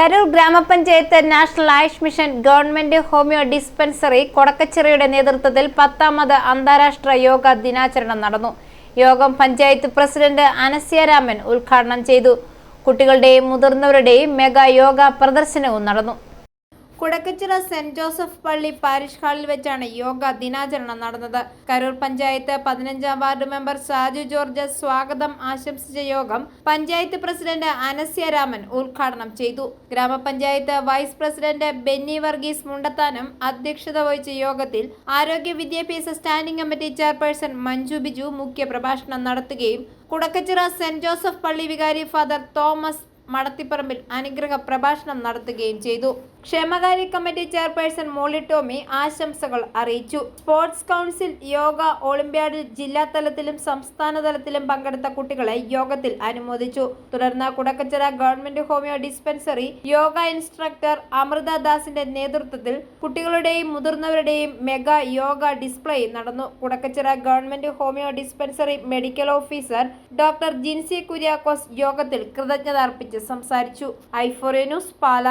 Karoor grama panchayat national Ayush mission government homoeo dispensary കൊടക്കച്ചിറയുടെ നേതൃത്വത്തിൽ പത്താമത് അന്താരാഷ്ട്ര യോഗ ദിനാചരണം നടന്നു. യോഗം പഞ്ചായത്ത് പ്രസിഡന്റ് അനസ്യരാമൻ ഉദ്ഘാടനം ചെയ്തു. കുട്ടികളുടെയും മുതിർന്നവരുടെയും മെഗാ യോഗ പ്രദർശനവും നടന്നു. കുടക്കച്ചിറ സെന്റ് ജോസഫ് പള്ളി പാരിഷ് ഹാളിൽ വെച്ചാണ് യോഗ ദിനാചരണം നടന്നത്. കരൂർ പഞ്ചായത്ത് പതിനഞ്ചാം വാർഡ് മെമ്പർ സാജു ജോർജ് സ്വാഗതം ആശംസിച്ച യോഗം പഞ്ചായത്ത് പ്രസിഡന്റ് അനസ്യ രാമൻ ഉദ്ഘാടനം ചെയ്തു. ഗ്രാമപഞ്ചായത്ത് വൈസ് പ്രസിഡന്റ് ബെന്നി വർഗീസ് മുണ്ടത്താനം അധ്യക്ഷത വഹിച്ച യോഗത്തിൽ ആരോഗ്യ വിദ്യാഭ്യാസ standing committee chairperson Manju Biju മുഖ്യ പ്രഭാഷണം നടത്തുകയും കുടക്കച്ചിറ സെന്റ് ജോസഫ് പള്ളി വികാരി ഫാദർ തോമസ് മടത്തിപ്പറമ്പിൽ അനുഗ്രഹ പ്രഭാഷണം നടത്തുകയും ചെയ്തു. ക്ഷേമകാര്യ കമ്മിറ്റി ചെയർപേഴ്സൺ മോളി ടോമി ആശംസകൾ അറിയിച്ചു. സ്പോർട്സ് കൗൺസിൽ യോഗ ഒളിമ്പ്യാഡിൽ ജില്ലാ തലത്തിലും സംസ്ഥാന തലത്തിലും പങ്കെടുത്ത കുട്ടികളെ യോഗത്തിൽ അനുമോദിച്ചു. തുടർന്ന് Kudakkachira government homeo dispensary yoga instructor Amritha ദാസിന്റെ നേതൃത്വത്തിൽ കുട്ടികളുടെയും മുതിർന്നവരുടെയും മെഗാ യോഗ ഡിസ്പ്ലേ നടന്നു. Kudakkachira government homeo dispensary medical officer doctor Jincy Kuriakose യോഗത്തിൽ കൃതജ്ഞത അർപ്പിച്ച്. സംസാരിച്ചു. ഐഫോറിയ ന്യൂസ് പാല.